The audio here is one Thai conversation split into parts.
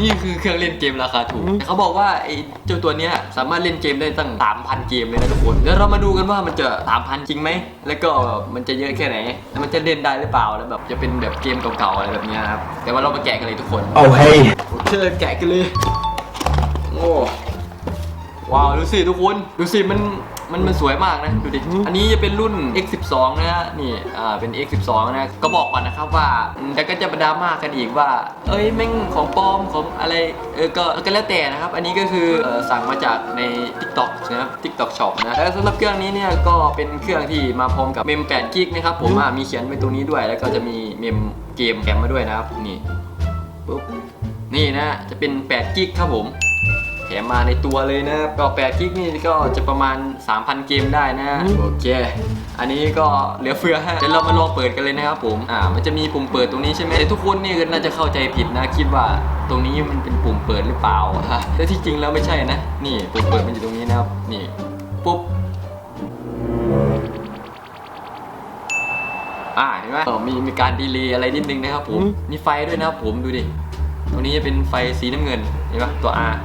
นี่คือเครื่องเล่นเกมราคาถูก เขาบอกว่าไอ้เจ้าตัวเนี้ยสามารถเล่นเกมได้ตั้ง 3,000 เกมเลยนะทุกคน แล้วเรามาดูกันว่ามันจะ 3,000 จริงไหม แล้วก็มันจะเยอะแค่ไหน แล้วมันจะเล่นได้หรือเปล่า แล้วแบบจะเป็นแบบเกมเก่าๆอะไรแบบเนี้ยนะครับ แต่ว่าเรามาแกะกันเลยทุกคน Oh hey. โอเคแกะกันเลย โอ้ ว้าวดูสิทุกคนดูสิมันมันมันสวยมากนะดูดิ อันนี้จะเป็นรุ่น X12 นะฮะนี่อ่าเป็น X12 นะก็บอกก่อนนะครับว่าอืมแต่ก็จะประดราม่ากันอีกว่า เอ้ยแม่งของปลอมของอะไรเออก็ก็แล้วแต่นะครับ อันนี้ก็คือเอ่อสั่งมาจากใน TikTok นะครับ TikTok Shop นะแล้วสำหรับเครื่องนี้เนี่ยก็เป็นเครื่องที่มาพร้อมกับเมม8กิกนะครับผมอะมีเขียนไว้ตรงนี้ด้วย แล้วก็จะมีเมมเกมแถมมาด้วยนะครับนี่ปุ๊บนี่นะจะเป็น8กิกครับผม แถมมาในตัวเลยนะครับก็8กิกนี่ก็จะประมาณ 3,000 เกมได้นะโอเค อันนี้ก็เหลือเฟือฮะเดี๋ยวเรามาลองเปิดกันเลยนะครับผมอ่ามันจะมีปุ่มเปิดตรงนี้ใช่ไหมแต่ทุกคนนี่ก็น่าจะเข้าใจผิดนะคิดว่าตรงนี้มันเป็นปุ่มเปิดหรือเปล่าฮะแต่ที่จริงแล้วไม่ใช่นะ นี่ปุ่มเปิดมันอยู่ตรงนี้นะครับนี่ปุ๊บอ่าเห็นไหมเออมีมีการดีเลย์อะไรนิดนึงนะครับผมมีไฟด้วยนะครับผมดูดิตรงนี้จะเป็นไฟสีน้ำเงินเห็นปะตัว R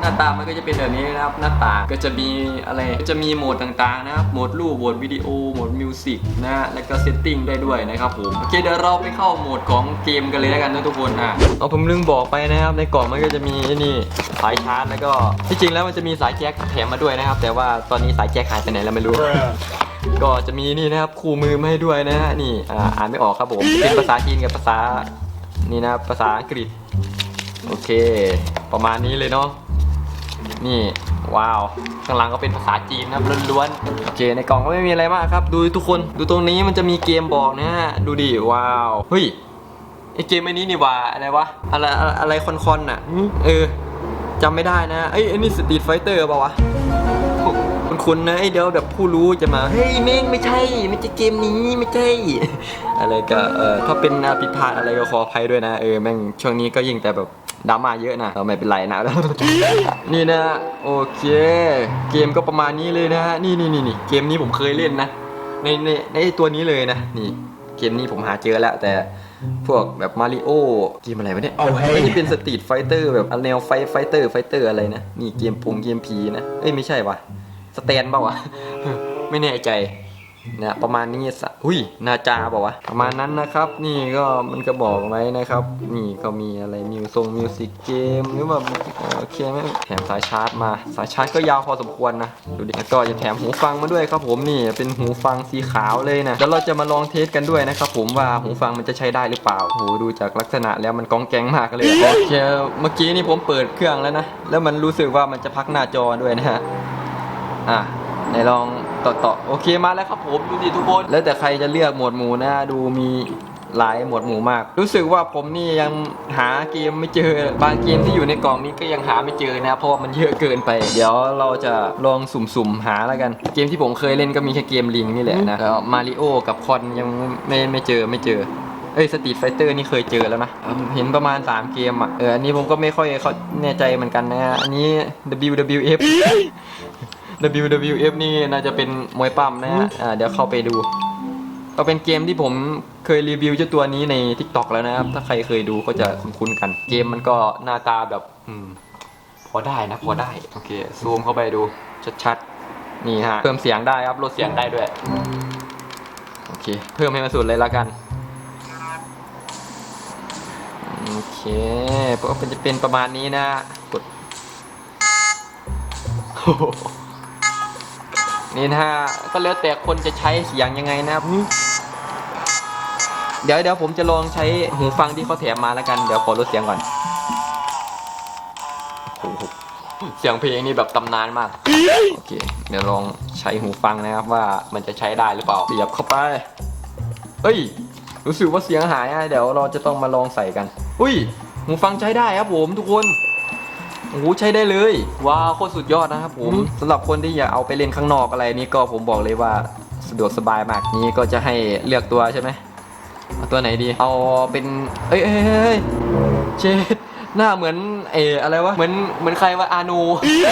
หน้าตามันก็จะเป็นแบบนี้นะครับ หน้าตาก็จะมีอะไรก็จะมีโหมดต่างๆนะครับ โหมดรูป โหมดวิดีโอ โหมดมิวสิกนะ แล้วก็เซตติ้งได้ด้วยนะครับผม โอเคเดี๋ยวเราไปเข้าโหมดของเกมกันเลยแล้วกันนะทุกคนอะเอาผมลืมบอกไปนะครับ ในกล่องมันก็จะมีนี่สายชาร์จแล้วก็ที่จริงแล้วมันจะมีสายแจ็คแถมมาด้วยนะครับ แต่ว่าตอนนี้สายแจ็คหายไปไหนแล้วไม่รู้ ก็จะมีนี่นะครับคู่มือมาให้ด้วยนะฮะ นี่อ่าอ่านไม่ออกครับผม เป็นภาษาจีนกับภาษา นี่นะครับภาษาอังกฤษ โอเค ประมาณนี้เลยเนาะนี่ว้าว ข้างหลังก็เป็นภาษาจีนนะครับล้วนๆโอเคในกล่องก็ไม่มีอะไรมากครับ ดูทุกคนดูตรงนี้มันจะมีเกมบอกนะฮะดูดิว้าวเฮ้ยไอเกมไอ้นี้นี่ว่าอะไรวะอะไรอะไรอะไรคอนๆน่ะเออจำไม่ได้นะเอ้ไอ้นี่สตรีทไฟเตอร์เปล่าวะคุณคุณนะไอเดี๋ยวแบบผู้รู้จะมาเฮ้ยเม่งไม่ใช่ไม่ใช่เกมนี้ไม่ใช่ อะไรก็เออถ้าเป็นผิดพลาดอะไรก็ขออภัยด้วยนะเออแม่งช่วงนี้ก็ยิงแต่แบบ ดราม่าเยอะนะเราไม่เป็นไรนะนี่นะโอเค เกมก็ประมาณนี้เลยนะฮะนี่นี่นี่นี่เกมนี้ผมเคยเล่นนะในในในไอ้ตัวนี้เลยนะนี่เกมนี้ผมหาเจอแล้วแต่พวกแบบมาริโอเกมอะไรวะเนี่ยเอาเฮ้ยไม่ได้เป็นสตรีทไฟเตอร์แบบแนวไฟไฟเตอร์ไฟเตอร์อะไรนะนี่เกมปงเกมผีนะเอ้ยไม่ใช่วะสแตนเปล่าวะไม่แน่ใจ นะประมาณนี้สะอุ้ยนาจาเปล่าวะประมาณนั้นนะครับ นี่ก็มันก็บอกไว้นะครับ นี่ก็มีอะไรมิวทรงมิวสิกเกมหรือว่าโอเคไหมแถมสายชาร์จมา สายชาร์จก็ยาวพอสมควรนะดูดิแล้วก็จะแถมหูฟังมาด้วยครับผมนี่เป็นหูฟังสีขาวเลยนะแล้วเราจะมาลองเทสกันด้วยนะครับผมว่าหูฟังมันจะใช้ได้หรือเปล่าโหดูจากลักษณะแล้วมันก้องแกงมากเลยโอเคเมื่อกี้นี่ผมเปิดเครื่องแล้วนะแล้วมันรู้สึกว่ามันจะพักหน้าจอด้วยนะฮะอะไหนลอง ต่อต่อโอเคมาแล้วครับผมดูดิทุกคน แล้วแต่ใครจะเลือกหมวดหมู่นะดูมีหลายหมวดหมู่มาก รู้สึกว่าผมนี่ยังหาเกมไม่เจอบางเกมที่อยู่ในกล่องนี้ก็ยังหาไม่เจอนะเพราะว่ามันเยอะเกินไป เดี๋ยวเราจะลองสุ่มๆหาแล้วกัน เกมที่ผมเคยเล่นก็มีแค่เกมลิงนี่แหละนะแล้วมาริโอกับคอนยังไม่ไม่เจอไม่เจอเอ้ยสตรีทไฟเตอร์นี่เคยเจอแล้วนะ เห็นประมาณ 3 เกมอะ เอออันนี้ผมก็ไม่ค่อยเขาแน่ใจเหมือนกันนะ อันนี้ WWF WWF นี่น่าจะเป็นมวยปั้มนะฮะอ่าเดี๋ยวเข้าไปดูก็เป็นเกมที่ผมเคยรีวิวเจ้าตัวนี้ใน TikTok แล้วนะครับ ถ้าใครเคยดูก็จะคุ้นๆกัน เกมมันก็หน้าตาแบบ อืม พอได้นะ พอได้ โอเค ซูมเข้าไปดูชัดๆ นี่ฮะ เพิ่มเสียงได้ครับ ลดเสียงได้ด้วย โอเค เพิ่มให้มันสุดเลยละกัน โอเคเพราะมันจะเป็นประมาณนี้นะ กดโอ้โห นี่นะฮะก็แล้วแต่คนจะใช้เสียงยังไงนะครับเดี๋ยวเดี๋ยวผมจะลองใช้หูฟังที่เขาแถมมาแล้วกันเดี๋ยวขอลดเสียงก่อนโอ้โหเสียงเพลงนี่แบบตำนานมากโอเค เดี๋ยวลองใช้หูฟังนะครับว่ามันจะใช้ได้หรือเปล่าเสียบเข้าไปเอ้ย รู้สึกว่าเสียงหายอะเดี๋ยวเราจะต้องมาลองใส่กัน อุ้ยหูฟังใช้ได้ครับผมทุกคน โอ้โหใช้ได้เลย ว้าวโคตรสุดยอดนะครับผมสำหรับคนที่อยากเอาไปเล่นข้างนอกอะไรนี่ก็ผมบอกเลยว่าสะดวกสบายมากนี่ก็จะให้เลือกตัวใช่ไหมเอาตัวไหนดี เอาเป็น เอ้ยเอ้ยเอ้ยเอ้ยเชดหน้าเหมือนเอออะไรวะ เหมือนเหมือนใครว่าอานู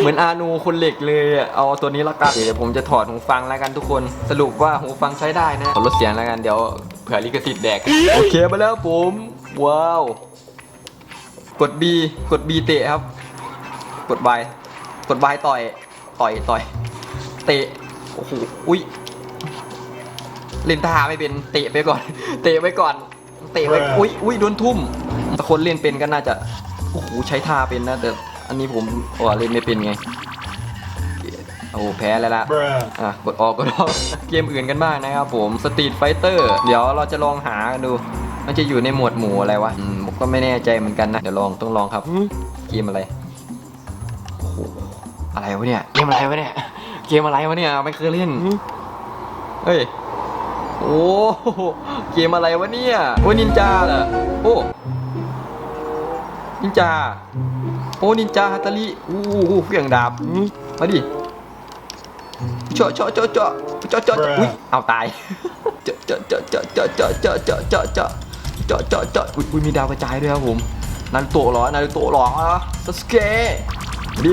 เหมือนอานูคนเหล็กเลยอะเอาตัวนี้ละกัน เดี๋ยวผมจะถอดหูฟังแล้วกันทุกคน สรุปว่าหูฟังใช้ได้นะ ขอลดเสียงแล้วกันเดี๋ยวเผื่อลิขสิทธิ์แดก โอเคมาแล้วผม ว้าว กด B กด B เตะครับ กด Y กด Y ต่อยต่อยต่อย เตะโอ้โหอุ้ยเล่นท่าไม่เป็นเตะไปก่อน เตะไปก่อน เตะไปอุ้ยอุ้ยโดนทุ่มแต่คนเล่นเป็นก็น่าจะโอ้โหใช้ท่าเป็นนะแต่อันนี้ผมว่าเล่นไม่เป็นไงโอ้โหแพ้แล้วละ Bruh. อะกดออกกดออกเกมอื่นกันบ้างนะครับผมสตรีทไฟเตอร์เดี๋ยวเราจะลองหากันดูมันจะอยู่ในหมวดหมู่อะไรวะอืมผมก็ไม่แน่ใจเหมือนกันนะ เดี๋ยวลองต้องลองครับ เกมอะไรโอ้โห อะไรวะเนี่ย เกมอะไรวะเนี่ย เกมอะไรวะเนี่ย ไม่เคยเล่น เฮ้ย โอ้โหเกมอะไรวะเนี่ยโอ้ยนินจาเหรอ โอ้ นินจา โอ้นินจาฮัตตาริอู้หูเฟียงดาบ มาดิเจาะเจาะเจาะเจาะเจาะเจาะเจาะอุ้ยเอาตาย เจาะเจาะเจาะเจาะเจาะเจาะเจาะเจาะเจาะเจาะเจาะเจาะเจาะอุ้ยอุ้ยมีดาวกระจายด้วยครับผมนารูโตะเหรอนารูโตะเหรอซาสเกะมาดิ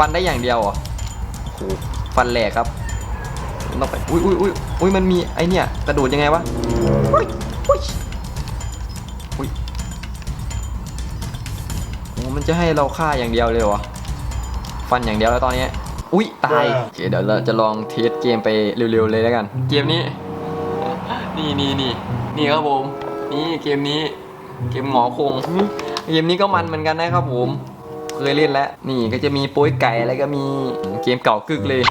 ฟันได้อย่างเดียวเหรอโอ้โหฟันแหลกครับต้องไปอุ้ยอุ้ยอุ้ยอุ้ยมันมีไอเนี่ยกระโดดยังไงวะอุ้ยอุ้ยอุ้ยโอ้มันจะให้เราฆ่าอย่างเดียวเลยเหรอฟันอย่างเดียวแล้วตอนนี้อุ๊ยตายโอเคเดี๋ยวเราจะลองเทสเกมไปเร็วๆเลยแล้วกัน เกมนี้ นี่นี่นี่นี่ครับผม นี่เกมนี้ เกมหงอคงเกมนี้ก็มันเหมือนกันนะครับผม เคยเล่นแล้ว นี่ก็จะมีโป้ยไก่แล้วก็มีเกมเก่ากึกเลย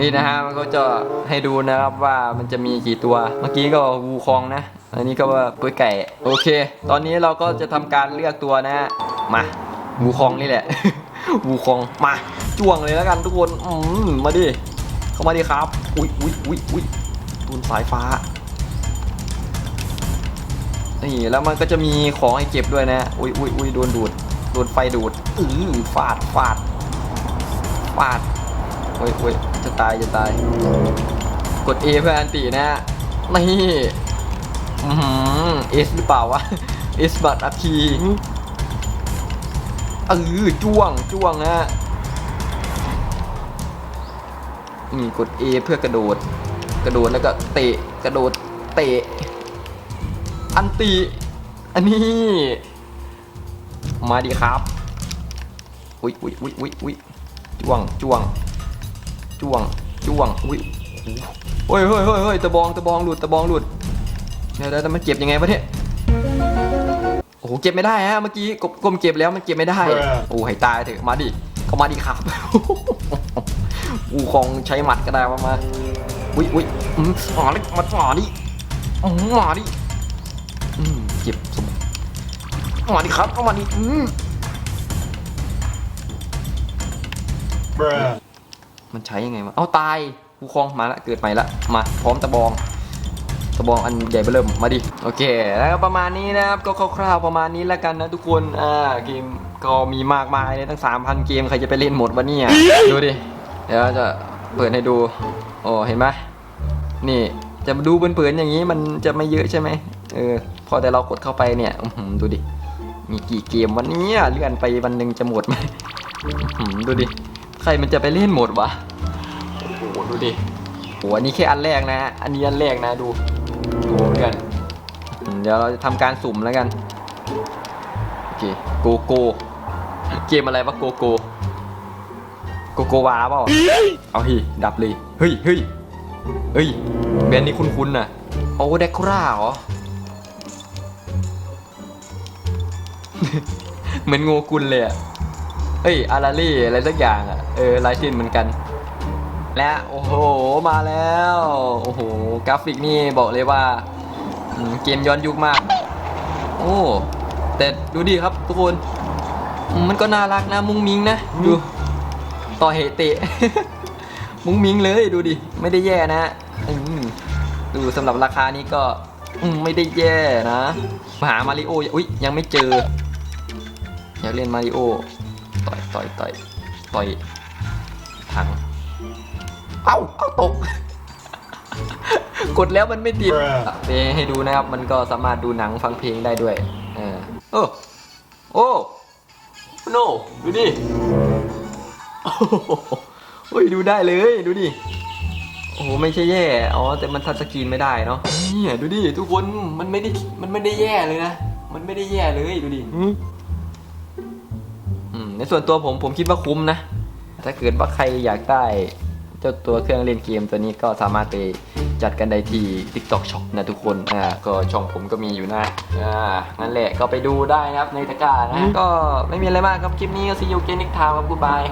นี่นะฮะมันก็จะให้ดูนะครับว่ามันจะมีกี่ตัว เมื่อกี้ก็วูคองนะ อันนี้ก็ว่าโป้ยไก่ โอเค ตอนนี้เราก็จะทำการเลือกตัวนะฮะ มาวูคองนี่แหละ วูคอง มาจ้วงเลยแล้วกันทุกคน อืมมาดิ เข้ามาดิครับ อุ้ยอุ้ยอุ้ยอุ้ยตูนสายฟ้านี่แล้วมันก็จะมีของให้เก็บด้วยนะ อุ้ยอุ้ยอุ้ยโดนดูด ดนไฟดูดอือฟาดฟาดฟาดโอ้ยโอ้ยจะตายจะตาย กด A เพื่ออันตีนะนี่อือเอสหรือเปล่าวะเอสบัตอาทีเออจ้วงจ้วงนะนี่กด A เพื่อกระโดด กระโดดแล้วก็เตะกระโดดเตะ อันติอันนี้ มาดีครับอุ้ยอุ้ยอุ้ยอุ้ยอุ้ยจ้วงจ้วงจ้วงจ้วงอุ้ยโอ้ยเฮ้ยเฮ้ยเฮ้ยตะบองตะบองหลุดตะบองหลุดเดี๋ยวเดี๋ยวแต่มันเก็บยังไงวะเนี่ยโอ้โหเก็บไม่ได้ฮะเมื่อกี้กบกลมเก็บแล้วมันเก็บไม่ได้โอ้ให้ตายเถอะมาดิก็มาดิครับกูคงใช้หมัดก็ได้ว่ามาอุ้ยอุ้ยอืมหมาดิมาหมาดิอืมหมาดิอืมเก็บสม มาดิครับเข้ามาดิอืม Bruh. มันใช้ยังไงวะ เอาตายกูคลองมาละ เกิดใหม่ละ มา พร้อมตะบอง ตะบองอันใหญ่เบ้อเริ่ม มาดิ โอเค แล้วก็ประมาณนี้นะครับ ก็คร่าวๆประมาณนี้แล้วกันนะทุกคน อ่า เกมก็มีมากมายเลยตั้ง 3,000 เกม ใครจะไปเล่นหมดวะเนี่ย ดูดิ เดี๋ยวจะเปิดให้ดู โอ้เห็นไหม นี่จะดูเปื่อนๆอย่างนี้มันจะไม่เยอะใช่ไหมเออ พอแต่เรากดเข้าไปเนี่ยอื้อหือดูดิ มีกี่เกมวันนี้เลื่อนไปวันหนึ่งจะหมดไหมดูดิ ใครมันจะไปเล่นหมดวะโอ้โหดูดิโหอันนี้แค่อันแรกนะ อันนี้อันแรกนะดูโอ้เพื่อนเดี๋ยวเราจะทำการสุ่มแล้วกันโอเคโกโก้เกมอะไรวะโกโก้โกโกวาเปล่าเอาฮิดับเลยเฮ้ยเฮ้ยเฮ้ยแบรนด์นี้คุ้นๆน่ะโอ้เดคราเหรอ เหมือนโงกุลเลยอะเฮ้ยอาราลี่อะไรสักอย่างอะเออลายเส้นเหมือนกัน และโอ้โหมาแล้ว โอ้โหกราฟิกนี่บอกเลยว่าเกมย้อนยุคมาก โอ้แต่ดูดีครับทุกคน มันก็น่ารักนะมุ้งมิ้งนะดูต่อเหตุเตะมุ้งมิ้งเลยดูดิไม่ได้แย่นะดูสำหรับราคานี้ก็ไม่ได้แย่นะมาหามาริโออุ้ยยังไม่เจอากเล่นมาริโอต่อยต่อยต่อยต่อยถัง เอ้าเอ้าตก กดแล้วมันไม่ติด Bruh ไปให้ดูนะครับ มันก็สามารถดูหนังฟังเพลงได้ด้วย เออโอ้โอ้โนดูดิโอ้โหเฮ้ยดูได้เลยดูดิโอ้โหไม่ใช่แย่อ๋อแต่มันทัชสกรีนไม่ได้เนาะอืเนี่ยดูดิทุกคนมันไม่ได้มันไม่ได้แย่เลยนะมันไม่ได้แย่เลยดูดิอืมอืม ในส่วนตัวผมผมคิดว่าคุ้มนะ ถ้าเกิดว่าใครอยากได้เจ้าตัวเครื่องเล่นเกมตัวนี้ก็สามารถไปจัดกันได้ที่ TikTok Shop นะทุกคนอ่าก็ช่องผมก็มีอยู่นะอ่านั่นแหละก็ไปดูได้นะครับในตะกร้านะ ก็ไม่มีอะไรมากครับคลิปนี้ก็ซีอูเกนิกทาวครับกูบาย